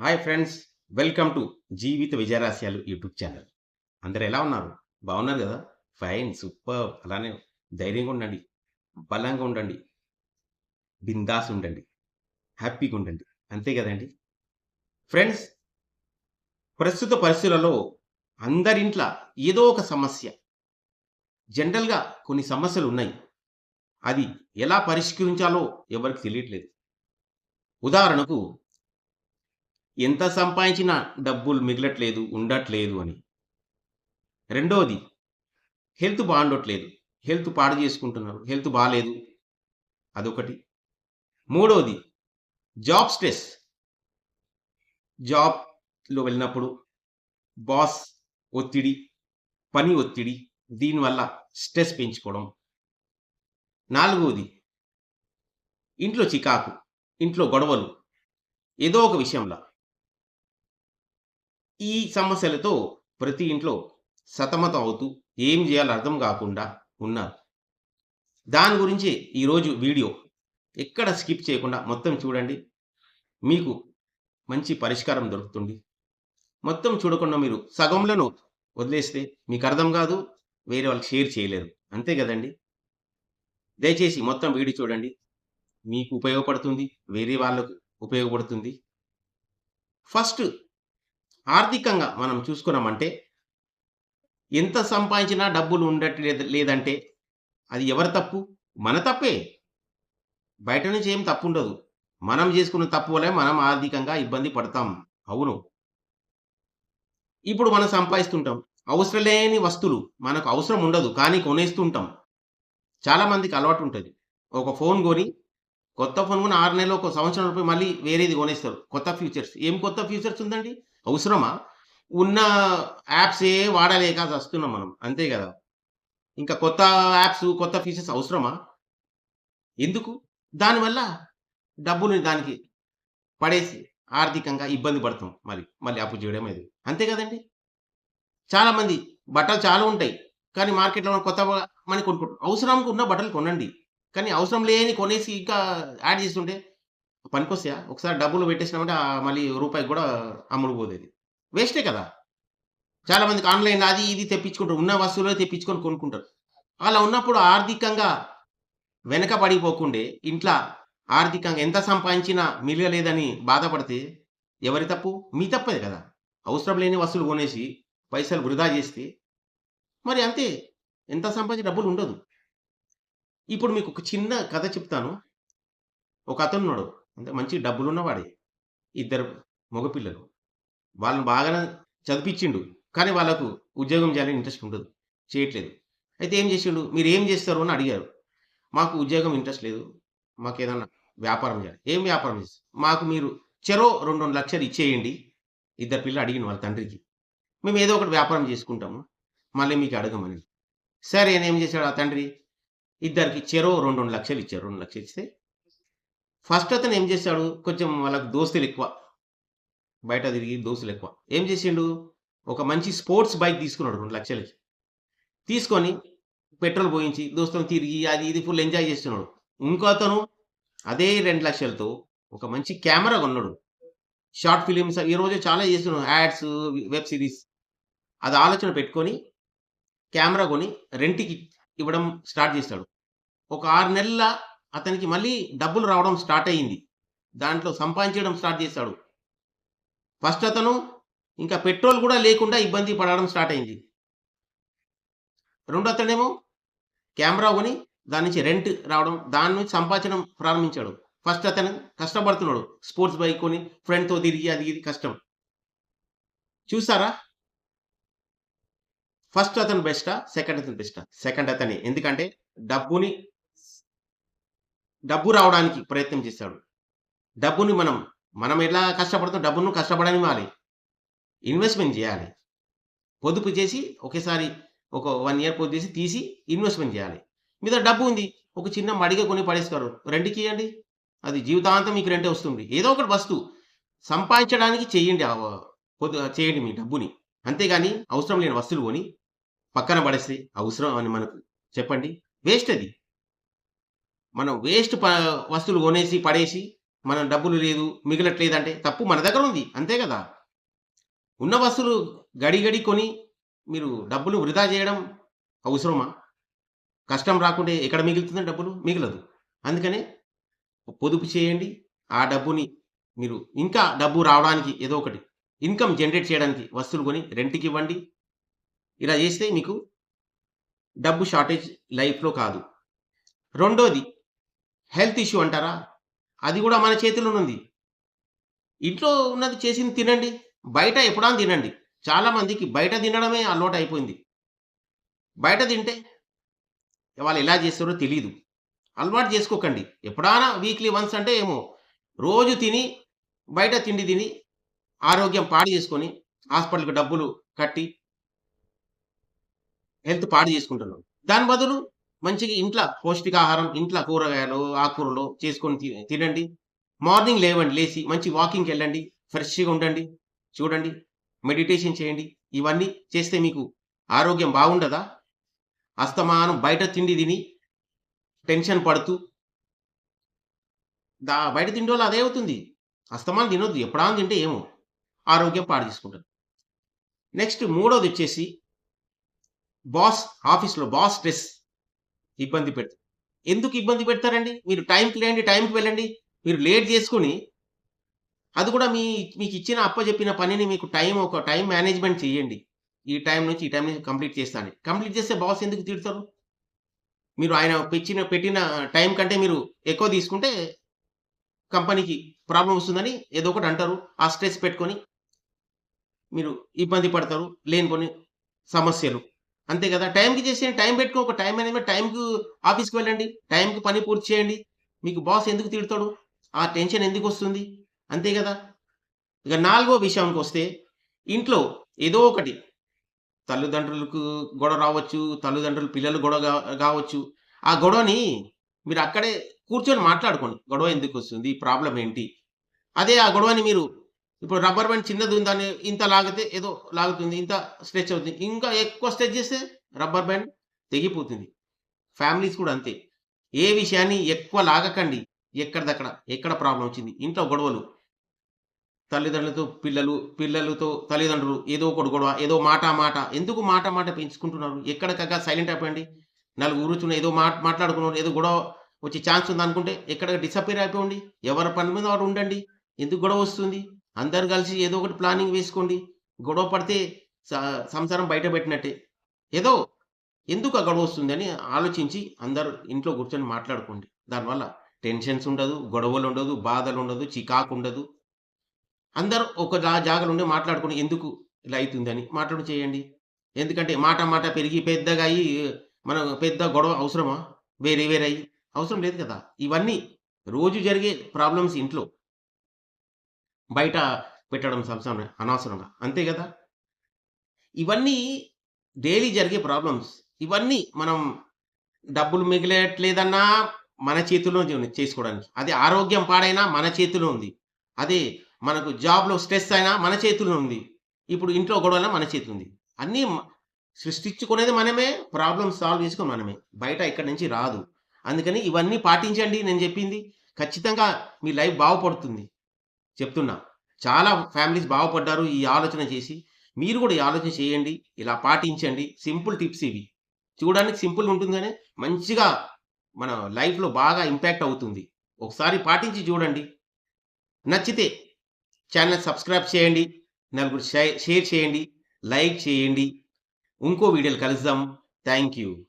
Hi friends welcome to జీవిత విజయరాశ్యాలు YouTube channel. అందరు ఎలా ఉన్నారు? బాగున్నారు కదా? Fine super. అలానే ధైర్యంగా ఉండండి బలంగా ఉండండి బిందాస్ ఉండండి హ్యాపీగా ఉండండి. అంతే కదండి? ఫ్రెండ్స్ ప్రస్తుత పరిస్థితులలో అందరింట్లో ఏదో ఒక సమస్య. జనరల్గా కొన్ని సమస్యలు ఉన్నాయి. అది ఎలా పరిష్కరించాలో ఎవరికి తెలియట్లేదు. ఉదాహరణకు ఎంత సంపాదించినా డబ్బులు మిగలట్లేదు ఉండట్లేదు అని. రెండోది హెల్త్ బాగుండట్లేదు. హెల్త్ పాడు చేసుకుంటున్నారు. హెల్త్ బాగాలేదు అదొకటి. మూడోది జాబ్ స్ట్రెస్. జాబ్లో వెళ్ళినప్పుడు బాస్ ఒత్తిడి పని ఒత్తిడి దీనివల్ల స్ట్రెస్ పెంచుకోవడం. నాలుగోది ఇంట్లో చికాకు ఇంట్లో గొడవలు. ఏదో ఒక విషయంలో ఈ సమస్యలతో ప్రతి ఇంట్లో సతమతం అవుతూ ఏం చేయాలో అర్థం కాకుండా ఉన్నారు. దాని గురించి ఈరోజు వీడియో ఎక్కడ స్కిప్ చేయకుండా మొత్తం చూడండి. మీకు మంచి పరిష్కారం దొరుకుతుంది. మొత్తం చూడకుండా మీరు సగంలోనూ వదిలేస్తే మీకు అర్థం కాదు వేరే వాళ్ళకి షేర్ చేయలేరు. అంతే కదండి? దయచేసి మొత్తం వీడియో చూడండి. మీకు ఉపయోగపడుతుంది వేరే వాళ్ళకు ఉపయోగపడుతుంది. ఫస్ట్ ఆర్థికంగా మనం చూసుకున్నామంటే ఎంత సంపాదించినా డబ్బులు ఉండట్లేదు లేదంటే అది ఎవరి తప్పు? మన తప్పే. బయట నుంచి ఏం తప్పు ఉండదు. మనం చేసుకున్న తప్పు వల్లే మనం ఆర్థికంగా ఇబ్బంది పడతాం. అవును. ఇప్పుడు మనం సంపాదిస్తుంటాం. అవసరం లేని వస్తువులు మనకు అవసరం ఉండదు కానీ కొనేస్తుంటాం. చాలా మందికి అలవాటు ఉంటుంది. ఒక ఫోన్ కొని కొత్త ఫోన్ కొని ఆరు నెలలు ఒక సంవత్సరం రూపాయలు మళ్ళీ వేరేది కొనేస్తారు. కొత్త ఫ్యూచర్స్. ఏం కొత్త ఫ్యూచర్స్ ఉందండి? అవసరమా? ఉన్న యాప్స్ ఏ వాడలేక వస్తున్నాం మనం అంతే కదా? ఇంకా కొత్త యాప్స్ కొత్త ఫీచర్స్ అవసరమా? ఎందుకు? దానివల్ల డబ్బుని దానికి పడేసి ఆర్థికంగా ఇబ్బంది పడతాం మళ్ళీ మళ్ళీ అప్పు చేయడం అది అంతే కదండి? చాలామంది బట్టలు చాలా ఉంటాయి కానీ మార్కెట్లో మనం కొత్త మనీ కొనుక్కుంటాం అవసరంకి ఉన్న బట్టలు కొనండి. కానీ అవసరం లేని కొనేసి ఇంకా యాడ్ చేస్తుంటే పనికొస్తాయా? ఒకసారి డబ్బులు పెట్టేసినామంటే మళ్ళీ రూపాయికి కూడా అమ్ముడు పోతుంది వేస్టే కదా! చాలామందికి ఆన్లైన్ అది ఇది తెప్పించుకుంటారు. ఉన్న వస్తువులే తెప్పించుకొని కొనుక్కుంటారు. అలా ఉన్నప్పుడు ఆర్థికంగా వెనక పడిపోకుండే ఇంట్లో ఆర్థికంగా ఎంత సంపాదించినా మిగలలేదని బాధపడితే ఎవరి తప్పు? మీ తప్పది కదా! అవసరం లేని వస్తువులు కొనేసి పైసలు వృధా చేస్తే మరి అంతే. ఎంత సంపాదించి డబ్బులు ఉండదు. ఇప్పుడు మీకు ఒక చిన్న కథ చెప్తాను. ఒక అతను ఉన్నాడు అంటే మంచి డబ్బులు ఉన్నవాడే ఇద్దరు మగపిల్లలు. వాళ్ళని బాగానే చదివించిండు. కానీ వాళ్ళకు ఉద్యోగం చేయాలని ఇంట్రెస్ట్ ఉండదు. చేయట్లేదు. అయితే ఏం చేసిండు? మీరు ఏం చేస్తారు? అని అడిగారు. మాకు ఉద్యోగం ఇంట్రెస్ట్ లేదు. మాకు ఏదన్నా వ్యాపారం చేయాలి. ఏం వ్యాపారం చేస్తారు? మాకు మీరు చెరో రెండు రెండు లక్షలు ఇచ్చేయండి. ఇద్దరు పిల్లలు అడిగిన వాళ్ళ తండ్రికి. మేము ఏదో ఒకటి వ్యాపారం చేసుకుంటాము. మళ్ళీ మీకు అడగమని. సరే నేను ఏం చేశాడు? ఆ తండ్రి ఇద్దరికి చెరో రెండు రెండు లక్షలు ఇచ్చారు. రెండు లక్షలు ఇస్తే ఫస్ట్ అతను ఏం చేశాడు? కొంచెం వాళ్ళకి దోస్తులు ఎక్కువ. బయట తిరిగి దోస్తులు ఎక్కువ. ఏం చేసిండు? ఒక మంచి స్పోర్ట్స్ బైక్ తీసుకున్నాడు రెండు లక్షలకి. తీసుకొని పెట్రోల్ పోయించి దోస్తులను తిరిగి అది ఇది ఫుల్ ఎంజాయ్ చేస్తున్నాడు. ఇంకో అతను అదే రెండు లక్షలతో ఒక మంచి కెమెరా కొన్నాడు. షార్ట్ ఫిలిమ్స్ ఈ రోజు చాలా చేస్తున్నాడు. Ads web series. అది ఆలోచన పెట్టుకొని కెమెరా కొని రెంట్కి ఇవ్వడం స్టార్ట్ చేస్తాడు ఒక ఆరు నెలల అతనికి మళ్ళీ డబ్బులు రావడం స్టార్ట్ అయ్యింది. దాంట్లో సంపాదించడం స్టార్ట్ చేశాడు. ఫస్ట్ అతను ఇంకా పెట్రోల్ కూడా లేకుండా ఇబ్బంది పడడం స్టార్ట్ అయింది రెండో అతనేమో కెమెరా కొని దాని నుంచి రెంట్ రావడం దాని నుంచి సంపాదించడం ప్రారంభించాడు. ఫస్ట్ అతను కష్టపడుతున్నాడు. స్పోర్ట్స్ బైక్ కొని ఫ్రెండ్తో తిరిగి అది ఇది కష్టం. చూసారా? ఫస్ట్ అతను బెస్టా? సెకండ్ అతను బెస్టా? సెకండ్ అతని. ఎందుకంటే డబ్బుని డబ్బు రావడానికి ప్రయత్నం చేశాడు. డబ్బుని మనం మనం ఎలా కష్టపడతాం? డబ్బును కష్టపడనివ్వాలి ఇన్వెస్ట్మెంట్ చేయాలి. పొదుపు చేసి ఒకేసారి ఒక వన్ ఇయర్ పొదుపు చేసి తీసి ఇన్వెస్ట్మెంట్ చేయాలి. మీ దగ్గర డబ్బు ఉంది. ఒక చిన్న మడిగ కొని పడేస్తారు. రెంట్కి ఇవ్వండి అది జీవితాంతం మీకు రెంటే వస్తుంది. ఏదో ఒకటి వస్తువు సంపాదించడానికి చేయండి పొద్దు చేయండి మీ డబ్బుని. అంతేగాని అవసరం లేని వస్తువులు కొని పక్కన పడేస్తే అవసరం అని మనకు చెప్పండి. వేస్ట్ అది. మనం వేస్ట్ ప వస్తువులు కొనేసి పడేసి మనం డబ్బులు లేదు మిగిలట్లేదంటే తప్పు మన దగ్గర ఉంది అంతే కదా? ఉన్న వస్తువులు గడిగడి కొని మీరు డబ్బులు వృధా చేయడం అవసరమా? కష్టం రాకుంటే ఎక్కడ మిగులుతుంది డబ్బులు? మిగలదు. అందుకనే పొదుపు చేయండి. ఆ డబ్బుని మీరు ఇంకా డబ్బు రావడానికి ఏదో ఒకటి ఇన్కమ్ జనరేట్ చేయడానికి వస్తువులు కొని రెంట్కి ఇవ్వండి. ఇలా చేస్తే మీకు డబ్బు షార్టేజ్ లైఫ్లో కాదు. రెండోది హెల్త్ ఇష్యూ అంటారా? అది కూడా మన చేతిలో ఉంది. ఇంట్లో ఉన్నది చేసింది తినండి. బయట ఎప్పుడా తినండి. చాలామందికి బయట తినడమే అలవాటు అయిపోయింది. బయట తింటే వాళ్ళు ఎలా చేస్తారో తెలియదు అలవాటు చేసుకోకండి. ఎప్పుడైనా వీక్లీ వన్స్ అంటే ఏమో రోజు తిని బయట తిండి తిని ఆరోగ్యం పాడు చేసుకొని హాస్పిటల్కి డబ్బులు కట్టి హెల్త్ పాడు చేసుకుంటున్నాం. దాని బదులు మంచిగా ఇంట్లో పౌష్టికాహారం ఇంట్లో కూరగాయలు ఆకుకూరలు చేసుకొని తి- తినండి. మార్నింగ్ లేవండి లేచి మంచి వాకింగ్కి వెళ్ళండి ఫ్రెష్గా ఉండండి చూడండి మెడిటేషన్ చేయండి. ఇవన్నీ చేస్తే మీకు ఆరోగ్యం బాగుండదా? అస్తమానం బయట తిండి తిని టెన్షన్ పడుతూ దా బయట తిండి వల్ల అదే అవుతుంది. అస్తమానం తినొద్దు ఎప్పుడా తింటే ఏమో. ఆరోగ్యం పాడు చేసుకుంటారు. నెక్స్ట్ మూడోది వచ్చేసి బాస్ ఆఫీస్లో బాస్ స్ట్రెస్. ఇబ్బంది పెడతారు ఎందుకు ఇబ్బంది పెడతారండి? మీరు టైంకి లేండి టైంకి వెళ్ళండి. మీరు లేట్ చేసుకుని అది కూడా మీ మీకు ఇచ్చిన అప్ప చెప్పిన పనిని మీకు టైం ఒక టైం మేనేజ్మెంట్ చేయండి. ఈ టైం నుంచి ఈ టైం నుంచి కంప్లీట్ చేస్తాను కంప్లీట్ చేస్తే బాస్ ఎందుకు తిడతారు? మీరు ఆయన పెట్టిన పెట్టిన టైం కంటే మీరు ఎక్కువ తీసుకుంటే కంపెనీకి ప్రాబ్లం వస్తుందని ఏదో ఒకటి అంటారు. ఆ స్ట్రెస్ పెట్టుకొని మీరు ఇబ్బంది పడతారు లేని కొన్ని సమస్యలు. అంతే కదా? టైంకి చేసేయండి టైం పెట్టుకో ఒక టైం మేనేజ్మెంట్ టైంకి ఆఫీస్కి వెళ్ళండి టైంకి పని పూర్తి చేయండి. మీకు బాస్ ఎందుకు తిడతాడు? ఆ టెన్షన్ ఎందుకు వస్తుంది? అంతే కదా? ఇక నాలుగో విషయానికి వస్తే ఇంట్లో ఏదో ఒకటి. తల్లిదండ్రులకు గొడవ రావచ్చు తల్లిదండ్రులు పిల్లలు గొడవ కావచ్చు. ఆ గొడవని మీరు అక్కడే కూర్చొని మాట్లాడుకోండి. గొడవ ఎందుకు వస్తుంది? ప్రాబ్లం ఏంటి? అదే ఆ గొడవని మీరు ఇప్పుడు రబ్బర్ బ్యాండ్ చిన్నది ఉందని ఇంత లాగితే ఏదో లాగుతుంది ఇంత స్ట్రెచ్ అవుతుంది. ఇంకా ఎక్కువ స్ట్రెచ్ చేస్తే రబ్బర్ బ్యాండ్ తెగిపోతుంది. ఫ్యామిలీస్ కూడా అంతే. ఏ విషయాన్ని ఎక్కువ లాగకండి ఎక్కడిదక్కడ ఎక్కడ ప్రాబ్లం వచ్చింది? ఇంట్లో గొడవలు. తల్లిదండ్రులతో పిల్లలు పిల్లలతో తల్లిదండ్రులు ఏదో ఒకటి గొడవ ఏదో మాట మాట. ఎందుకు మాట మాట పెంచుకుంటున్నారు? ఎక్కడికక్కడ సైలెంట్ అయిపోయండి. నలుగురు కూర్చున్న ఏదో మాట మాట్లాడుకున్నారు ఏదో గొడవ వచ్చే ఛాన్స్ ఉంది అనుకుంటే ఎక్కడ డిసపేర్ అయిపోండి. ఎవరి పని మీద వాడు ఉండండి. ఎందుకు గొడవ వస్తుంది? అందరు కలిసి ఏదో ఒకటి ప్లానింగ్ వేసుకోండి. గొడవ పడితే సంసారం బయట పెట్టినట్టే. ఏదో ఎందుకు ఆ గొడవ వస్తుందని ఆలోచించి అందరు ఇంట్లో కూర్చొని మాట్లాడుకోండి. దానివల్ల టెన్షన్స్ ఉండదు గొడవలు ఉండదు బాధలు ఉండదు చికాకు ఉండదు. అందరూ ఒక జాగలు ఉండి మాట్లాడుకుని ఎందుకు ఇలా అవుతుందని మాట్లాడు చేయండి. ఎందుకంటే మాట మాట పెరిగి పెద్దగా అయ్యి మనం పెద్ద గొడవ అవసరమా? వేరే వేరే అయ్యి. అవసరం లేదు కదా. ఇవన్నీ రోజు జరిగే ప్రాబ్లమ్స్ ఇంట్లో. బయట పెట్టడం సంవత్సరం అనవసరంగా. అంతే కదా? ఇవన్నీ డైలీ జరిగే ప్రాబ్లమ్స్ ఇవన్నీ మనం డబ్బులు మిగిలేట్లేదన్నా మన చేతిలో చేసుకోవడానికి. అదే ఆరోగ్యం పాడైనా మన చేతిలో ఉంది. అదే మనకు జాబ్లో స్ట్రెస్ అయినా మన చేతిలో ఉంది. ఇప్పుడు ఇంట్లో గొడవైనా మన చేతిలో ఉంది. అన్నీ సృష్టించుకునేది మనమే ప్రాబ్లమ్స్ సాల్వ్ చేసుకుని మనమే. బయట ఇక్కడి నుంచి రాదు. అందుకని ఇవన్నీ పాటించండి నేను చెప్పింది. ఖచ్చితంగా మీ లైఫ్ బాగుపడుతుంది. చెప్తున్నా. చాలా ఫ్యామిలీస్ బాగుపడ్డారు ఈ ఆలోచన చేసి. మీరు కూడా ఈ ఆలోచన చేయండి. ఇలా పాటించండి. సింపుల్ టిప్స్ ఇవి. చూడడానికి సింపుల్ ఉంటుంది కానీ మంచిగా మన లైఫ్లో బాగా ఇంపాక్ట్ అవుతుంది. ఒకసారి పాటించి చూడండి. నచ్చితే ఛానల్ సబ్స్క్రైబ్ చేయండి. నలుగురు షేర్ చేయండి. లైక్ చేయండి. ఇంకో వీడియోలు కలుద్దాం. Thank you.